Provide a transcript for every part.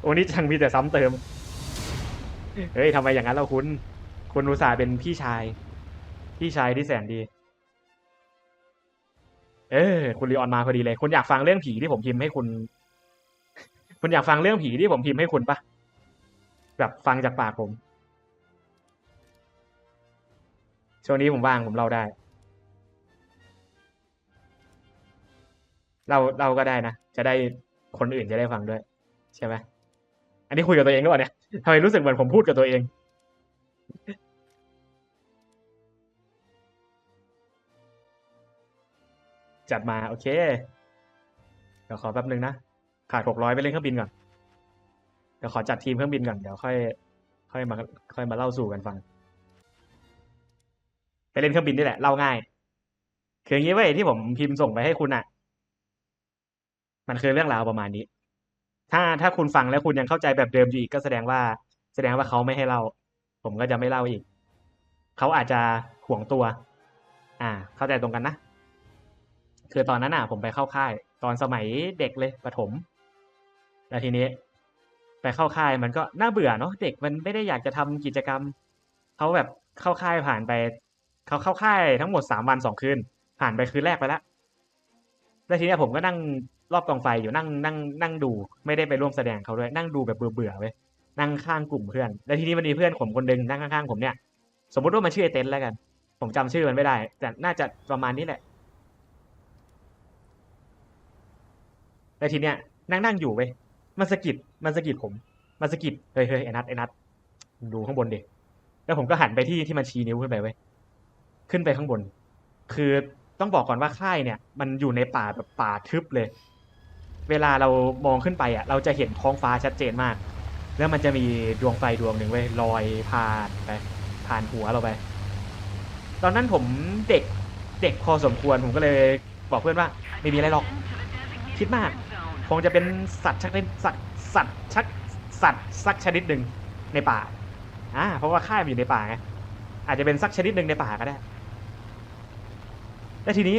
โอ้นี่จังมีแต่ซ้ำเติม เฮ้ยทำไมอย่างนั้นเราคุณ คุณอุตส่าห์เป็นพี่ชาย พี่ชายที่แสนดี เออ คุณลีออนมาพอดีเลย คุณอยากฟังเรื่องผีที่ผมพิมพ์ให้คุณ คุณอยากฟังเรื่องผีที่ผมพิมพ์ให้คุณปะแบบฟังจากปากผม ช่วงนี้ผมว่างผมเล่าได้ เราเราก็ได้นะ จะได้คนอื่นจะได้ฟังด้วย ใช่ไหม อันนี้คุยกับตัวเองหรือเปล่าเนี่ยทำไมรู้สึกเหมือนผมพูดกับตัวเอง จัดมาโอเค เดี๋ยวขอแป๊บนึงนะ ขาดหกร้อยไปเล่นเครื่องบินก่อน เดี๋ยวขอจัดทีมเครื่องบินก่อน เดี๋ยวค่อย ค่อยมา ค่อยมาเล่าสู่กันฟัง ไปเล่นเครื่องบินนี่แหละ เล่าง่าย คืออย่างนี้เว้ยที่ผมพิมพ์ส่งไปให้คุณอะมันคือเรื่องราวประมาณนี้ ถ้าถ้าคุณฟังแล้วคุณยังเข้าใจแบบเดิมอยู่อีกก็แสดงว่า แสดงว่าเขาไม่ให้เล่า ผมก็จะไม่เล่าอีก เขาอาจจะห่วงตัว อ่า เข้าใจตรงกันนะ คือตอนนั้นอะ ผมไปเข้าค่าย ตอนสมัยเด็กเลยประถม แล้วทีนี้ ไปเข้าค่ายมันก็น่าเบื่อเนาะเด็กมันไม่ได้อยากจะทำกิจกรรม เขาแบบเข้าค่ายผ่านไป เขาเข้าค่ายทั้งหมดสามวันสองคืน ผ่านไปคืนแรกไปแล้ว แล้วทีเนี้ยผมก็นั่งรอบกองไฟอยู่นั่งนั่งนั่งดูไม่ได้ไปร่วมแสดงเขาด้วยนั่งดูแบบเบื่อเบื่อๆเว้ยนั่งข้างกลุ่มเพื่อน แล้วทีนี้มันมีเพื่อนผมคนหนึงนั่งข้างๆผมเนี่ยสมมติว่ามันชื่อไอเต็นแล้วกัน ผมจำชื่อมันไม่ได้ แต่น่าจะประมาณนี้แหละแล้วทีเนี้ยนั่งนั่งอยู่เว้ยมันสะกิดมันสะกิดผม มันสะกิดเฮ้ยเฮ้ยไอ้นัทไอ้นัทดูข้างบนดิแล้วผมก็หันไปที่ที่มันชี้นิ้วขึ้นไปเว้ยขึ้นไปข้างบน คือ ต้องบอกก่อนว่าค่ายเนี่ย มันอยู่ในป่าแบบป่าทึบเลย เวลาเรามองขึ้นไปอะ เราจะเห็นท้องฟ้าชัดเจนมาก แล้วมันจะมีดวงไฟดวงหนึ่งเว้ยลอยผ่านไป ผ่านหัวเราไป ตอนนั้นผมเด็กเด็กพอสมควรผมก็เลยบอกเพื่อนว่าไม่มีอะไรหรอก คิดมากคงจะเป็นสัตว์ชักเป็นสัตว์สัตว์ชักสัตว์สักชนิดหนึ่งในป่าอ่าเพราะว่าค่ายมันอยู่ในป่าไงอาจจะเป็นสักชนิดหนึ่งในป่าก็ได้ และทีนี้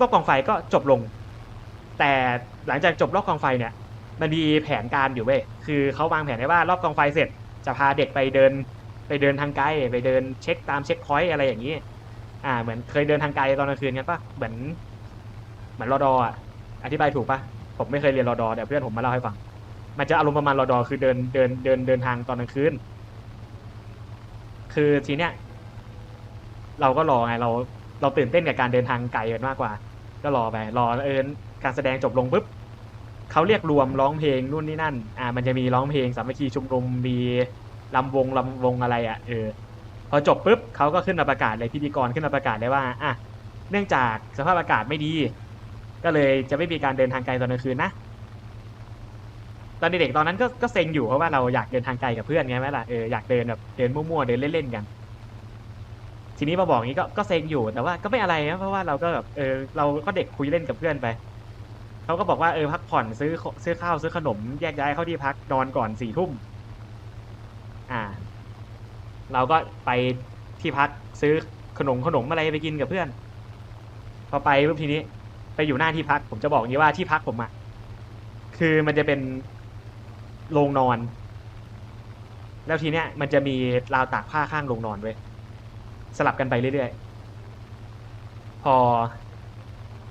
รอบกองไฟก็จบลง แต่หลังจากจบรอบกองไฟเนี่ย มันมีแผนการอยู่เว้ยคือเขาวางแผนไว้ว่ารอบกองไฟเสร็จ จะพาเด็กไปเดิน ไปเดินทางไกลไปเดินเช็คตามเช็คพอยต์อะไรอย่างนี้ อ่า เหมือนเคยเดินทางไกลตอนกลางคืนกันปะเหมือนเหมือนรอดออะอธิบายถูกปะผมไม่เคยเรียนรอดอแต่เพื่อนผมมาเล่าให้ฟัง มันจะอารมณ์ประมาณรอดอคือเดินเดินเดินเดินทางตอนกลางคืนคือทีเนี้ยเราก็รอไงเรา เราตื่นเต้นกับการเดินทางไกลกันมากกว่า ก็รอไปรอเอิญการแสดงจบลงปุ๊บเขาเรียกรวมร้องเพลงนู่นนี่นั่น อ่า มันจะมีร้องเพลงสามัคคีชุมนุมมีลำวงลำวงอะไรอะเออพอจบปุ๊บเขาก็ขึ้นมาประกาศเลยพิธีกรขึ้นมาประกาศเลยว่าอะเนื่องจากสภาพอากาศไม่ดี ก็เลยจะไม่มีการเดินทางไกลตอนกลางคืนนะตอนเด็กๆตอนนั้นก็ก็เซ็งอยู่เพราะว่าเราอยากเดินทางไกลกับเพื่อนไงไหมล่ะเอออยากเดินแบบเดินมั่วๆเดินเล่นๆกัน ทีนี้มาบอกงี้ก็ก็เซ็งอยู่แต่ว่าก็ไม่อะไรนะเพราะว่าเราก็แบบเออเราก็เด็กคุยเล่นกับเพื่อนไปเขาก็บอกว่าเออพักผ่อนซื้อซื้อข้าวซื้อขนมแยกย้ายเข้าที่พักนอนก่อนสี่ทุ่มอ่า เราก็ไปที่พักซื้อขนมขนมอะไรไปกินกับเพื่อน พอไปปุ๊บทีนี้ไปอยู่หน้าที่พัก ผมจะบอกงี้ว่าที่พักผมอะคือมันจะเป็นโรงนอน แล้วทีเนี้ยมันจะมีราวตากผ้าข้างโรงนอนเว้ย สลับกันไปเรื่อยๆ พอ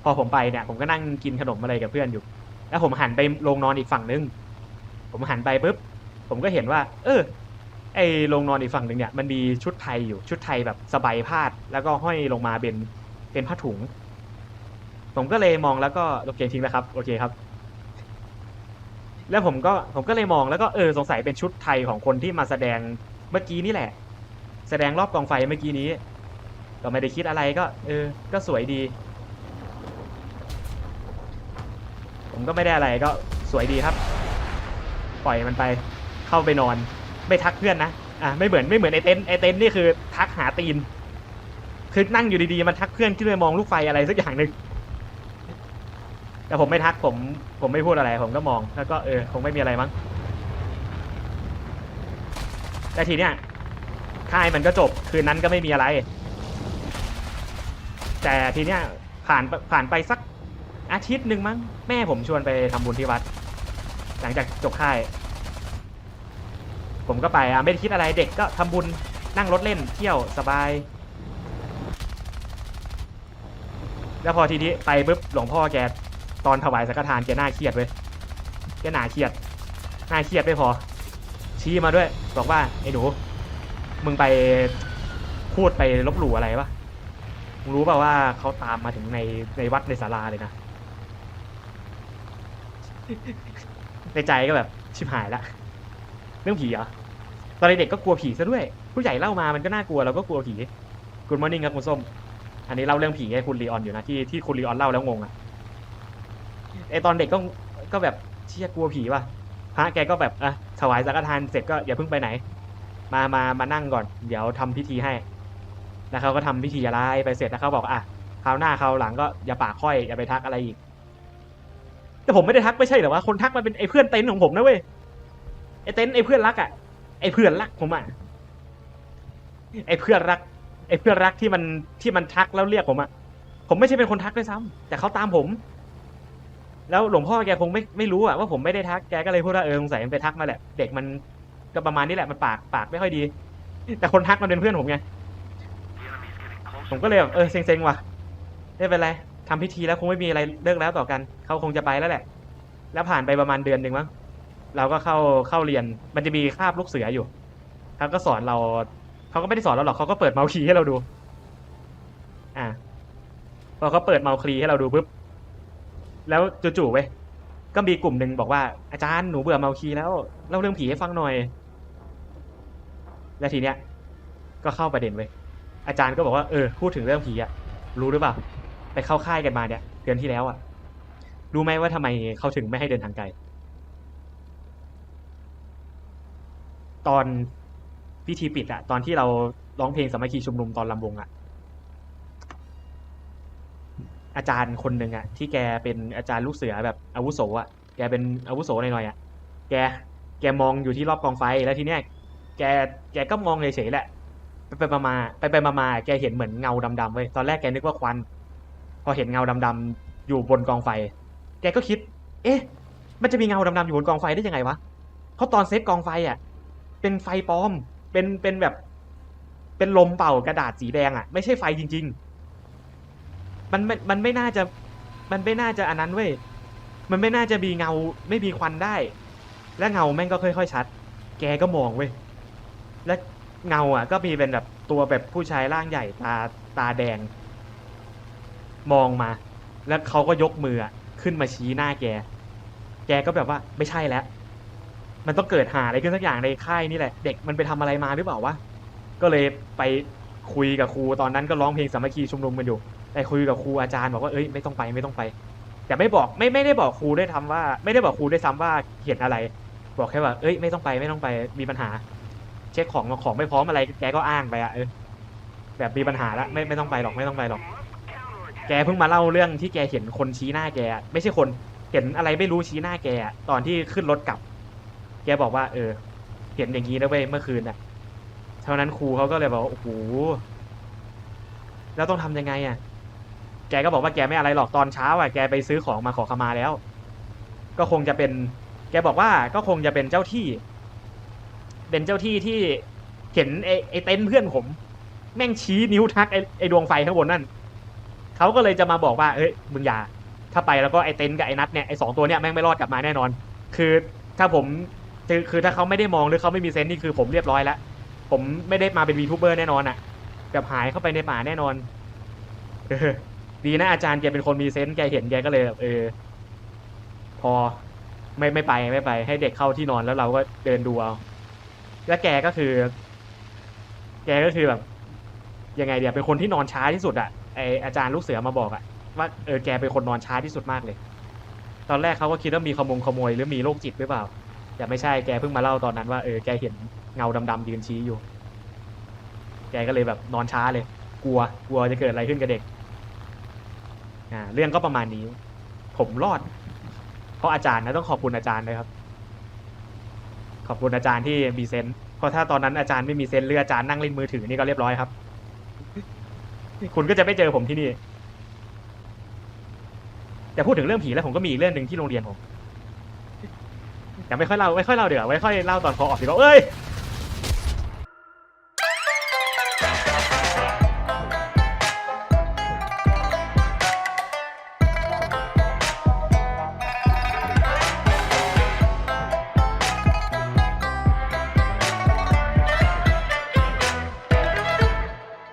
พอผมไปเนี่ย ผมก็นั่งกินขนมอะไรกับเพื่อนอยู่ แล้วผมหันไปโรงนอนอีกฝั่งนึง ผมหันไปปุ๊บ ผมก็เห็นว่า เออ ไอโรงนอนอีกฝั่งหนึ่งเนี่ย มันมีชุดไทยอยู่ ชุดไทยแบบสบายพาด แล้วก็ห้อยลงมาเป็น เป็นผ้าถุง ผมก็เลยมองแล้วก็โอเคทิ้งแล้วครับ โอเคครับแล้วผมก็ผมก็เลยมองแล้วก็เออสงสัยเป็นชุดไทยของคนที่มาแสดงเมื่อกี้นี่แหละ แสดงรอบกองไฟเมื่อกี้นี้ ก็ไม่ได้คิดอะไรก็ เออ ก็สวยดี ผมก็ไม่ได้อะไรก็สวยดีครับ ปล่อยมันไป เข้าไปนอน ไม่ทักเพื่อนนะ อะไม่เหมือนไม่เหมือนไอเต็นไอเต็นนี่คือทักหาตีน คือนั่งอยู่ดีๆมันทักเพื่อนขึ้นไปมองลูกไฟอะไรสักอย่างหนึ่งแต่ผมไม่ทักผมผมไม่พูดอะไรผมก็มอง แล้วก็เออคงไม่มีอะไรมั้งแต่ทีเนี้ย ค่ายมันก็จบคืนนั้นก็ไม่มีอะไร แต่ทีเนี้ยผ่านผ่านไปสักอาทิตย์หนึ่งมั้งแม่ผมชวนไปทำบุญที่วัด หลังจากจบค่าย ผมก็ไปอะไม่ได้คิดอะไรเด็กก็ทำบุญนั่งรถเล่นเที่ยวสบาย แล้วพอทีนี้ไปปุ๊บหลวงพ่อแกตอนถวายสังฆทานแกหน้าเครียดเว้ยแกหน้าเครียดหน้าเครียดไม่พอชี้มาด้วย บอกว่าไอ้หนู มึงไปพูดไปลบหลู่อะไรวะมึงรู้ป่าว่าเขาตามมาถึงในในวัดในศาลาเลยนะ ในใจก็แบบชิบหายละ เรื่องผีเหรอ ตอนเด็กก็กลัวผีซะด้วย ผู้ใหญ่เล่ามามันก็น่ากลัวเราก็กลัวผีคุณมอร์นิ่งครับคุณส้ม อันนี้เล่าเรื่องผีให้คุณลีออนอยู่นะที่ที่คุณลีออนเล่าแล้วงงอะไอตอนเด็กก็ก็แบบเชี่ยกลัวผีว่ะพระแกก็แบบอะถวายสังฆทานเสร็จก็อย่าเพิ่งไปไหน มามามานั่งก่อน เดี๋ยวทำพิธีให้ แล้วเขาก็ทำพิธีอะไรไปเสร็จแล้วเขาบอกอะคราวหน้าคราวหลังก็อย่าปากค่อยอย่าไปทักอะไรอีก แต่ผมไม่ได้ทักไม่ใช่หรอวะคนทักมันเป็นไอ้เพื่อนเต็นท์ของผมนะเว้ยไอ้เต็นท์ไอ้เพื่อนรักอะไอ้เพื่อนรักผมอะไอ้เพื่อนรัก ไอ้เพื่อนรักที่มันที่มันทักแล้วเรียกผมอะผมไม่ใช่เป็นคนทักด้วยซ้ำแต่เขาตามผม แล้วหลวงพ่อแกคงไม่ไม่รู้อะว่าผมไม่ได้ทักแกก็เลยพูดว่าเออสงสัยมันไปทักมาแหละ เด็กมัน ก็ประมาณนี้แหละมันปากปากไม่ค่อยดี แต่คนทักมันเป็นเพื่อนผมไงผมก็เลยแบบเออเซ็งๆว่ะไม่เป็นไรทำพิธีแล้วคงไม่มีอะไรเลิกแล้วต่อกันเขาคงจะไปแล้วแหละ แล้วผ่านไปประมาณเดือนหนึ่งมั้งเราก็เข้าเข้าเรียนมันจะมีคาบลูกเสืออยู่เขาก็สอนเราเขาก็ไม่ได้สอนเราหรอกเขาก็เปิดเมาคีให้เราดู อ่าพอเขาเปิดเมาส์คีให้เราดูปุ๊บแล้วจู่ๆเว้ยก็มีกลุ่มหนึ่งบอกว่าอาจารย์หนูเบื่อเมาคีแล้วเล่าเรื่องผีให้ฟังหน่อย แล้วทีเนี้ยก็เข้าประเด็นเว้ยอาจารย์ก็บอกว่าเออพูดถึงเรื่องผีอะรู้หรือเปล่าไปเข้าค่ายกันมาเนี่ยเดือนที่แล้วอะรู้ไหมว่าทำไมเขาถึงไม่ให้เดินทางไกล ตอนพิธีปิดอะตอนที่เราร้องเพลงสามัคคีชุมนุมตอนลำวงอะอาจารย์คนหนึ่งอะที่แกเป็นอาจารย์ลูกเสือแบบอาวุโสอะแกเป็นอาวุโสหน่อยๆอะแกแกมองอยู่ที่รอบกองไฟแล้วทีเนี้ย แกแกก็มองเฉยๆแหละ ไปไปมาๆไปไปมาๆแกเห็นเหมือนเงาดำๆเว้ยตอนแรกแกนึกว่าควัน พอเห็นเงาดำๆอยู่บนกองไฟ แกก็คิด เอ๊ะ มันจะมีเงาดำๆอยู่บนกองไฟได้ยังไงวะเพราะตอนเซตกองไฟอะ เป็นไฟปลอม เป็นเป็นแบบ เป็นลมเป่ากระดาษสีแดงอะ ไม่ใช่ไฟจริง ๆ มันไม่มันไม่น่าจะ มันไม่น่าจะอันนั้นเว้ยมันไม่น่าจะมีเงา ไม่มีควันได้ และเงาแม่งก็ค่อยๆชัด แกก็มองเว้ย และเงาอะ ก็มีเป็นแบบตัวแบบผู้ชายร่างใหญ่ตาตาแดง มองมา แล้วเขาก็ยกมือขึ้นมาชี้หน้าแก แกก็แบบว่าไม่ใช่แล้ว มันต้องเกิดหาอะไรขึ้นสักอย่างในค่ายนี่แหละ เด็กมันไปทำอะไรมาหรือเปล่าวะ ก็เลยไปคุยกับครูตอนนั้นก็ร้องเพลงสามัคคีชุมนุมกันอยู่ไปคุยกับครูอาจารย์บอกว่าเอ้ยไม่ต้องไปไม่ต้องไป แต่ไม่บอกไม่ไม่ได้บอกครูได้วยทำว่า ไม่ได้บอกครูได้ซ้ำว่าเห็นอะไร บอกแค่ว่า เอ้ยไม่ต้องไปไม่ต้องไปมีปัญหา เช็คของของไม่พร้อมอะไรแกก็อ้างไปอะเออแบบมีปัญหาละไม่ไม่ต้องไปหรอกไม่ต้องไปหรอก แกเพิ่งมาเล่าเรื่องที่แกเห็นคนชี้หน้าแกอะไม่ใช่คนเห็นอะไรไม่รู้ชี้หน้าแกอะตอนที่ขึ้นรถกลับ แกบอกว่า เออ เห็นอย่างนี้นะเว้ยเมื่อคืนนะเท่านั้นครูเขาก็เลยบอกว่าโอ้โหแล้วต้องทำยังไงอะแกก็บอกว่าแกไม่อะไรหรอกตอนเช้าอะแกไปซื้อของมาขอขมาแล้ว ก็คงจะเป็น แกบอกว่าก็คงจะเป็นเจ้าที่ เป็นเจ้าที่ที่เห็นไอ้ไอ้เต็นท์เพื่อนผม แม่งชี้นิ้วทักไอ้ไอ้ดวงไฟข้างบนนั่นเขาก็เลยจะมาบอกว่าเอ้ยมึงอย่า ถ้าไปแล้วก็ไอ้เต็นท์กับไอ้นัทเนี่ยไอ้สองตัวเนี่ยแม่งไม่รอดกลับมาแน่นอน คือถ้าผมคือคือถ้าเขาไม่ได้มองหรือเขาไม่มีเซนส์นี่คือผมเรียบร้อยแล้วผมไม่ได้มาเป็นวีทูเบอร์แน่นอนอะแบบหายเข้าไปในป่าแน่นอนเออดีนะอาจารย์แกเป็นคนมีเซนส์แกเห็นแกก็เลยแบบเออ พอไม่ไม่ไปไม่ไป ให้เด็กเข้าที่นอนแล้วเราก็เดินดูเอา แล้วแกก็คือ แกก็คือแบบยังไงเดี๋ยวเป็นคนที่นอนช้าที่สุดอะไออาจารย์ลูกเสือมาบอกอะว่าเออแกเป็นคนนอนช้าที่สุดมากเลย ตอนแรกเขาก็คิดว่ามีขโมงขโมยหรือมีโรคจิตหรือเปล่า แต่ไม่ใช่แกเพิ่งมาเล่าตอนนั้นว่าเออแกเห็นเงาดำๆยืนชี้อยู่ แกก็เลยแบบนอนช้าเลย กลัวกลัวจะเกิดอะไรขึ้นกับเด็ก อ่า เรื่องก็ประมาณนี้ ผมรอด เพราะอาจารย์นะต้องขอบคุณอาจารย์เลยครับ ขอบคุณอาจารย์ที่มีเซนส์เพราะถ้าตอนนั้นอาจารย์ไม่มีเซนส์หรืออาจารย์นั่งเล่นมือถือนี่ก็เรียบร้อยครับ คุณก็จะไม่เจอผมที่นี่ แต่พูดถึงเรื่องผีแล้วผมก็มีอีกเรื่องหนึ่งที่โรงเรียนผมแต่ไม่ค่อยเล่าไม่ค่อยเล่าเดี๋ยวไว้ค่อยเล่าตอนพอออกดีกว่าเอ้ย